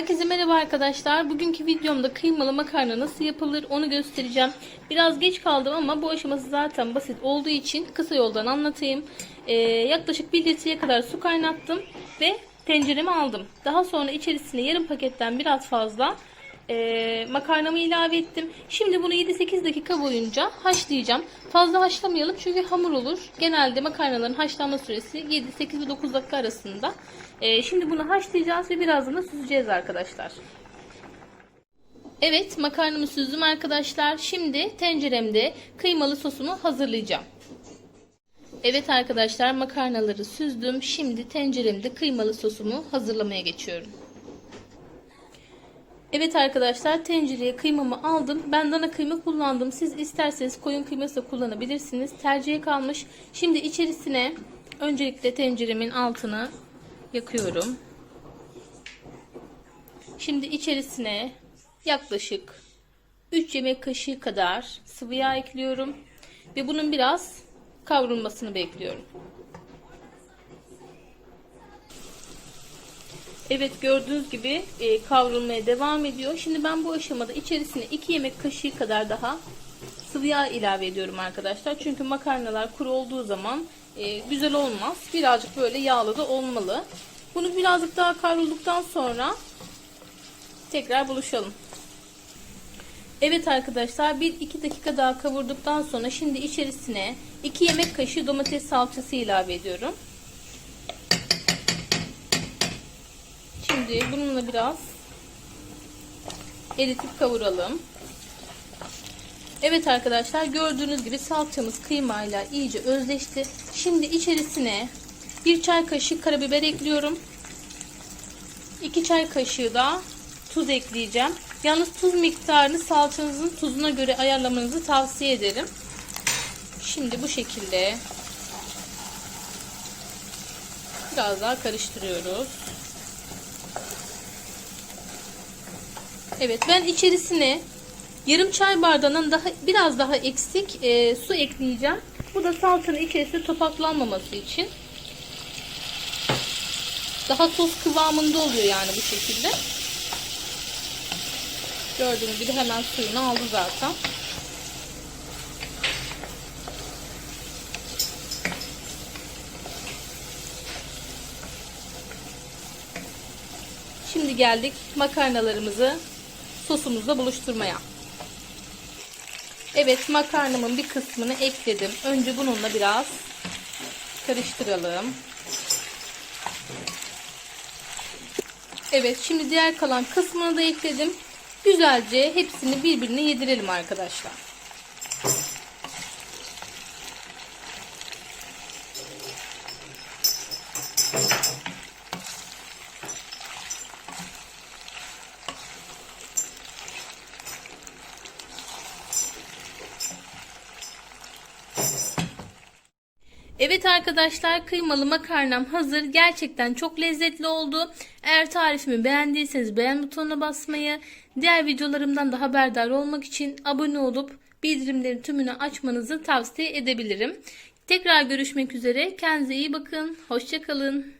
Herkese merhaba arkadaşlar. Bugünkü videomda kıymalı makarna nasıl yapılır onu göstereceğim. Biraz geç kaldım ama bu aşaması zaten basit olduğu için kısa yoldan anlatayım. Ee, yaklaşık 1 litreye kadar su kaynattım ve tencereme aldım. Daha sonra içerisine yarım paketten biraz fazla e, makarnamı ilave ettim. Şimdi bunu 7-8 dakika boyunca haşlayacağım. Fazla haşlamayalım çünkü hamur olur. Genelde makarnaların haşlanma süresi 7, 8 ve 9 dakika arasında. E, şimdi bunu haşlayacağız ve birazdan da süzeceğiz arkadaşlar. Evet makarnamı süzdüm arkadaşlar. Şimdi tenceremde kıymalı sosumu hazırlayacağım. Evet arkadaşlar makarnaları süzdüm. Şimdi tenceremde kıymalı sosumu hazırlamaya geçiyorum. Evet arkadaşlar tencereye kıymamı aldım. Ben dana kıyma kullandım. Siz isterseniz koyun kıyması da kullanabilirsiniz. Tercihe kalmış. Şimdi içerisine öncelikle tenceremin altını yakıyorum. Şimdi içerisine yaklaşık 3 yemek kaşığı kadar sıvı yağ ekliyorum. Ve bunun biraz kavrulmasını bekliyorum. Evet gördüğünüz gibi e, kavrulmaya devam ediyor. Şimdi ben bu aşamada içerisine 2 yemek kaşığı kadar daha sıvı yağ ilave ediyorum arkadaşlar. Çünkü makarnalar kuru olduğu zaman e, güzel olmaz. Birazcık böyle yağlı da olmalı. Bunu birazcık daha kavrulduktan sonra tekrar buluşalım. Evet arkadaşlar 1-2 dakika daha kavurduktan sonra şimdi içerisine 2 yemek kaşığı domates salçası ilave ediyorum. Şimdi bununla biraz eritip kavuralım. Evet arkadaşlar gördüğünüz gibi salçamız kıymayla iyice özleşti. Şimdi içerisine bir çay kaşığı karabiber ekliyorum. 2 çay kaşığı da tuz ekleyeceğim. Yalnız tuz miktarını salçanızın tuzuna göre ayarlamanızı tavsiye ederim. Şimdi bu şekilde biraz daha karıştırıyoruz. Evet ben içerisine yarım çay bardağından daha biraz daha eksik e, su ekleyeceğim. Bu da salçanın içerisinde topaklanmaması için. Daha sos kıvamında oluyor yani bu şekilde. Gördüğünüz gibi hemen suyunu aldı zaten. Şimdi geldik makarnalarımızı sosumuzla buluşturmaya. Evet makarnamın bir kısmını ekledim. Önce bununla biraz karıştıralım. Evet şimdi diğer kalan kısmını da ekledim. Güzelce hepsini birbirine yedirelim arkadaşlar. Evet arkadaşlar kıymalı makarnam hazır. Gerçekten çok lezzetli oldu. Eğer tarifimi beğendiyseniz beğen butonuna basmayı, diğer videolarımdan da haberdar olmak için abone olup bildirimlerin tümünü açmanızı tavsiye edebilirim. Tekrar görüşmek üzere. Kendinize iyi bakın. Hoşçakalın.